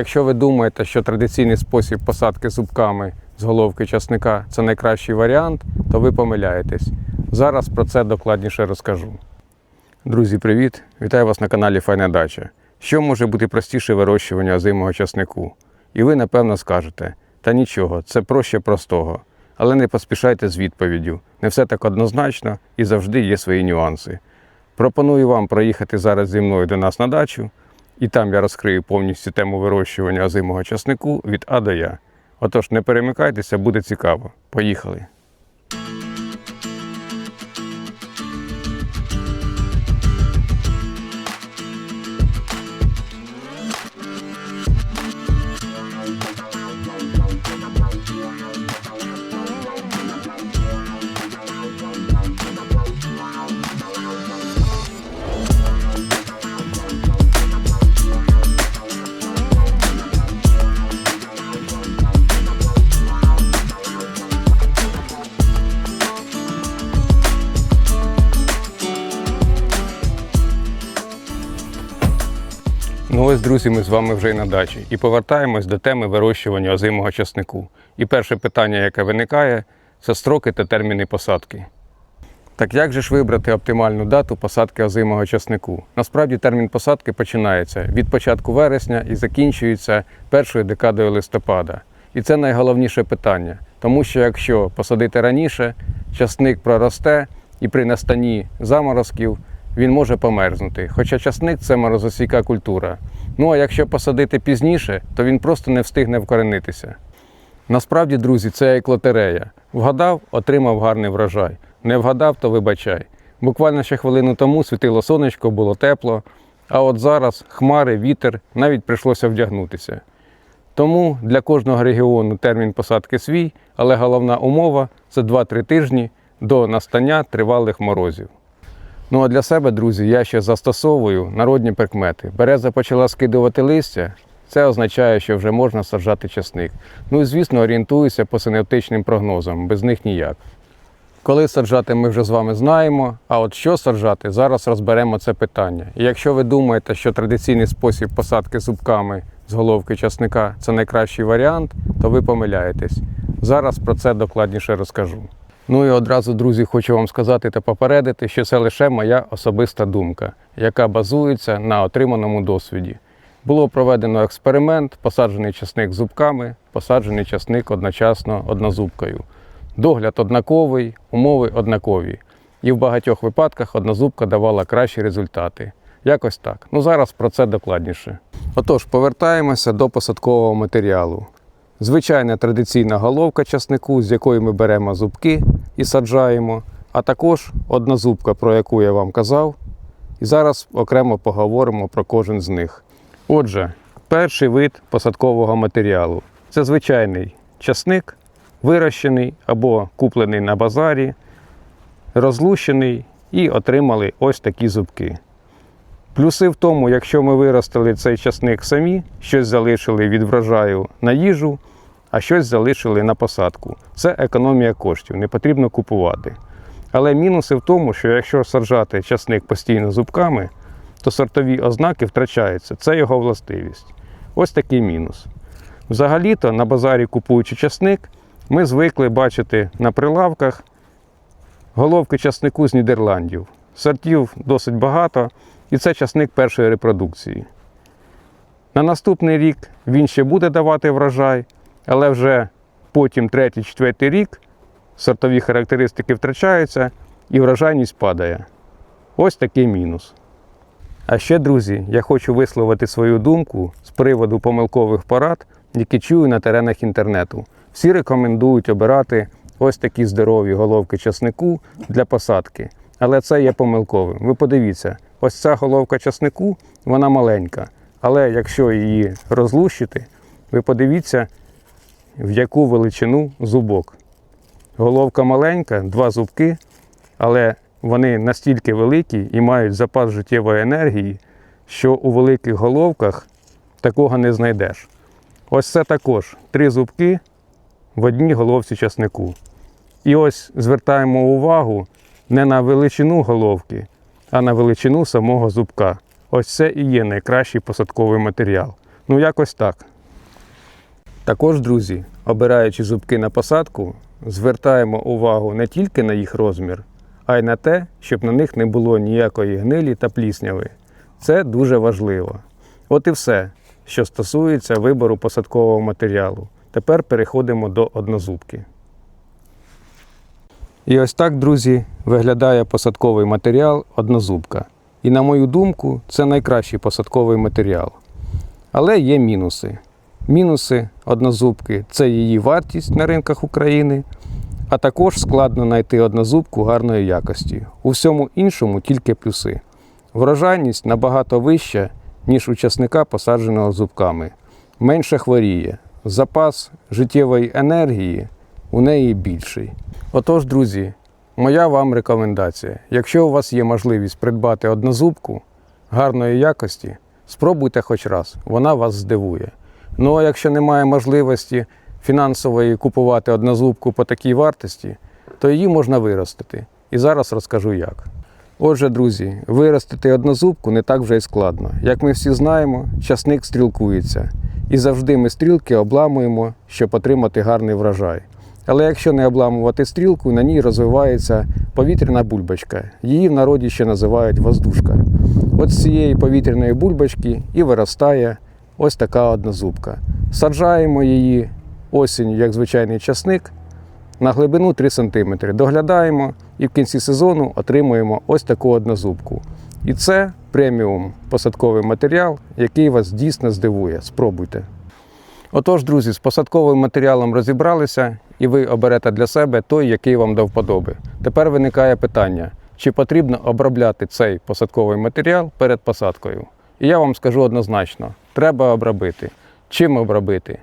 Якщо ви думаєте, що традиційний спосіб посадки зубками з головки часника це найкращий варіант, то ви помиляєтесь. Зараз про це докладніше розкажу. Друзі, привіт! Вітаю вас на каналі Файна Дача. Що може бути простіше вирощування озимого часнику? І ви, напевно, скажете, та нічого, це проще простого. Але не поспішайте з відповіддю. Не все так однозначно і завжди є свої нюанси. Пропоную вам проїхати зараз зі мною до нас на дачу, і там я розкрию повністю тему вирощування озимого часнику від А до Я. Отож, не перемикайтеся, буде цікаво. Поїхали! Ну ось, друзі, ми з вами вже й на дачі і повертаємось до теми вирощування озимого часнику. І перше питання, яке виникає, це строки та терміни посадки. Так як же ж вибрати оптимальну дату посадки озимого часнику? Насправді термін посадки починається від початку вересня і закінчується першою декадою листопада. І це найголовніше питання, тому що якщо посадити раніше, часник проросте і при настанні заморозків він може померзнути. Хоча часник це морозостійка культура. Ну а якщо посадити пізніше, то він просто не встигне вкоренитися. Насправді, друзі, це як лотерея. Вгадав, отримав гарний врожай. Не вгадав, то вибачай. Буквально ще хвилину тому світило сонечко, було тепло, а от зараз хмари, вітер, навіть прийшлося вдягнутися. Тому для кожного регіону термін посадки свій, але головна умова це 2-3 тижні до настання тривалих морозів. Ну а для себе, друзі, я ще застосовую народні прикмети. Береза почала скидувати листя, це означає, що вже можна саджати часник. Ну і звісно, орієнтуюся по синоптичним прогнозам, без них ніяк. Коли саджати, ми вже з вами знаємо. А от що саджати, зараз розберемо це питання. І якщо ви думаєте, що традиційний спосіб посадки зубками з головки часника це найкращий варіант, то ви помиляєтесь. Зараз про це докладніше розкажу. Ну і одразу, друзі, хочу вам сказати та попередити, що це лише моя особиста думка, яка базується на отриманому досвіді. Було проведено експеримент, посаджений часник зубками, посаджений часник одночасно однозубкою. Догляд однаковий, умови однакові. І в багатьох випадках однозубка давала кращі результати. Якось так. Ну зараз про це докладніше. Отож, повертаємося до посадкового матеріалу. Звичайна традиційна головка часнику, з якої ми беремо зубки і саджаємо, а також одна зубка, про яку я вам казав. І зараз окремо поговоримо про кожен з них. Отже, перший вид посадкового матеріалу це звичайний часник, вирощений або куплений на базарі, розлущений і отримали ось такі зубки. Плюси в тому, якщо ми виростили цей часник самі, щось залишили від врожаю на їжу, а щось залишили на посадку. Це економія коштів, не потрібно купувати. Але мінуси в тому, що якщо саджати часник постійно зубками, то сортові ознаки втрачаються. Це його властивість. Ось такий мінус. Взагалі-то на базарі купуючи часник, ми звикли бачити на прилавках головки часнику з Нідерландів. Сортів досить багато, і це часник першої репродукції. На наступний рік він ще буде давати врожай, але вже потім третій, четвертий рік сортові характеристики втрачаються і врожайність падає. Ось такий мінус. А ще, друзі, я хочу висловити свою думку з приводу помилкових порад, які чую на теренах інтернету. Всі рекомендують обирати ось такі здорові головки часнику для посадки. Але це є помилковим. Ви подивіться, ось ця головка часнику, вона маленька. Але якщо її розлущити, ви подивіться, в яку величину зубок. Головка маленька, два зубки, але вони настільки великі і мають запас життєвої енергії, що у великих головках такого не знайдеш. Ось це також три зубки в одній головці часнику. І ось звертаємо увагу не на величину головки, а на величину самого зубка. Ось це і є найкращий посадковий матеріал. Ну, якось так. Також, друзі, обираючи зубки на посадку, звертаємо увагу не тільки на їх розмір, а й на те, щоб на них не було ніякої гнилі та плісняви. Це дуже важливо. От і все, що стосується вибору посадкового матеріалу. Тепер переходимо до однозубки. І ось так, друзі, виглядає посадковий матеріал однозубка. І на мою думку, це найкращий посадковий матеріал. Але є мінуси. Мінуси однозубки це її вартість на ринках України, а також складно знайти однозубку гарної якості. У всьому іншому тільки плюси. Врожайність набагато вища, ніж у часника, посадженого зубками. Менше хворіє. Запас життєвої енергії у неї більший. Отож, друзі, моя вам рекомендація. Якщо у вас є можливість придбати однозубку гарної якості, спробуйте хоч раз, вона вас здивує. Ну а якщо немає можливості фінансової купувати однозубку по такій вартості, то її можна виростити. І зараз розкажу як. Отже, друзі, виростити однозубку не так вже й складно. Як ми всі знаємо, часник стрілкується. І завжди ми стрілки обламуємо, щоб отримати гарний врожай. Але якщо не обламувати стрілку, на ній розвивається повітряна бульбочка. Її в народі ще називають воздушка. От з цієї повітряної бульбочки і виростає ось така однозубка. Саджаємо її осінь, як звичайний часник, на глибину 3 см. Доглядаємо і в кінці сезону отримуємо ось таку однозубку. І це преміум посадковий матеріал, який вас дійсно здивує. Спробуйте. Отож, друзі, з посадковим матеріалом розібралися, і ви оберете для себе той, який вам до вподоби. Тепер виникає питання, чи потрібно обробляти цей посадковий матеріал перед посадкою. І я вам скажу однозначно: треба обробити. Чим обробити?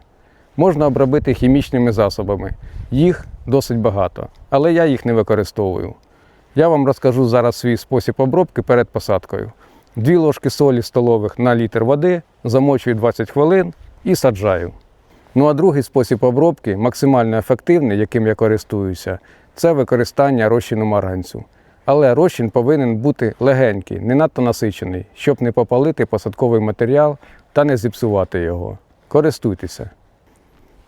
Можна обробити хімічними засобами. Їх досить багато, але я їх не використовую. Я вам розкажу зараз свій спосіб обробки перед посадкою. Дві ложки солі столових на літр води, замочую 20 хвилин і саджаю. Ну а другий спосіб обробки, максимально ефективний, яким я користуюся, це використання розчину марганцю. Але розчин повинен бути легенький, не надто насичений, щоб не попалити посадковий матеріал та не зіпсувати його. Користуйтеся.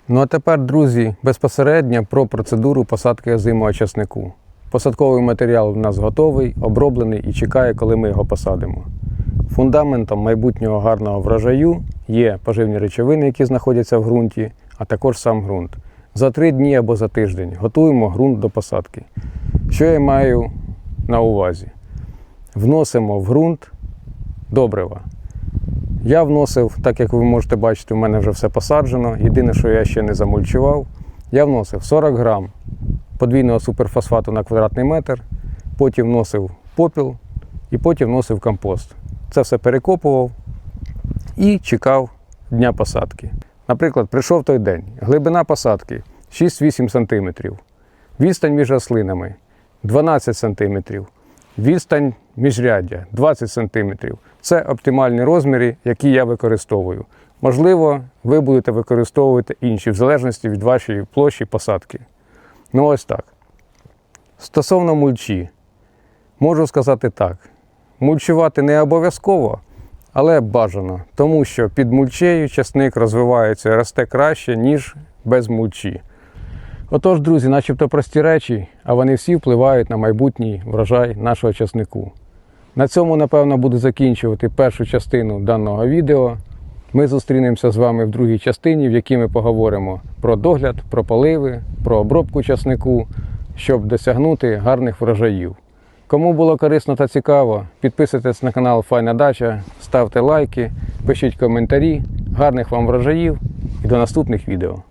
Ну а тепер, друзі, безпосередньо про процедуру посадки озимого часнику. Посадковий матеріал у нас готовий, оброблений і чекає, коли ми його посадимо. Фундаментом майбутнього гарного врожаю є поживні речовини, які знаходяться в ґрунті, а також сам ґрунт. За три дні або за тиждень готуємо ґрунт до посадки. Що я маю на увазі? Вносимо в ґрунт добрива. Я вносив, так як ви можете бачити, у мене вже все посаджено. Єдине, що я ще не замульчував, я вносив 40 грам подвійного суперфосфату на квадратний метр, потім вносив попіл і потім вносив компост. Це все перекопував і чекав дня посадки. Наприклад, прийшов той день, глибина посадки 6-8 см, відстань між рослинами 12 см, відстань міжряддя 20 см. Це оптимальні розміри, які я використовую. Можливо, ви будете використовувати інші, в залежності від вашої площі посадки. Ну ось так. Стосовно мульчі, можу сказати так: мульчувати не обов'язково, але бажано, тому що під мульчею часник розвивається і росте краще, ніж без мульчі. Отож, друзі, начебто прості речі, а вони всі впливають на майбутній врожай нашого часнику. На цьому, напевно, буду закінчувати першу частину даного відео. Ми зустрінемося з вами в другій частині, в якій ми поговоримо про догляд, про поливи, про обробку часнику, щоб досягнути гарних врожаїв. Кому було корисно та цікаво, підписуйтесь на канал Файна Дача, ставте лайки, пишіть коментарі. Гарних вам врожаїв і до наступних відео.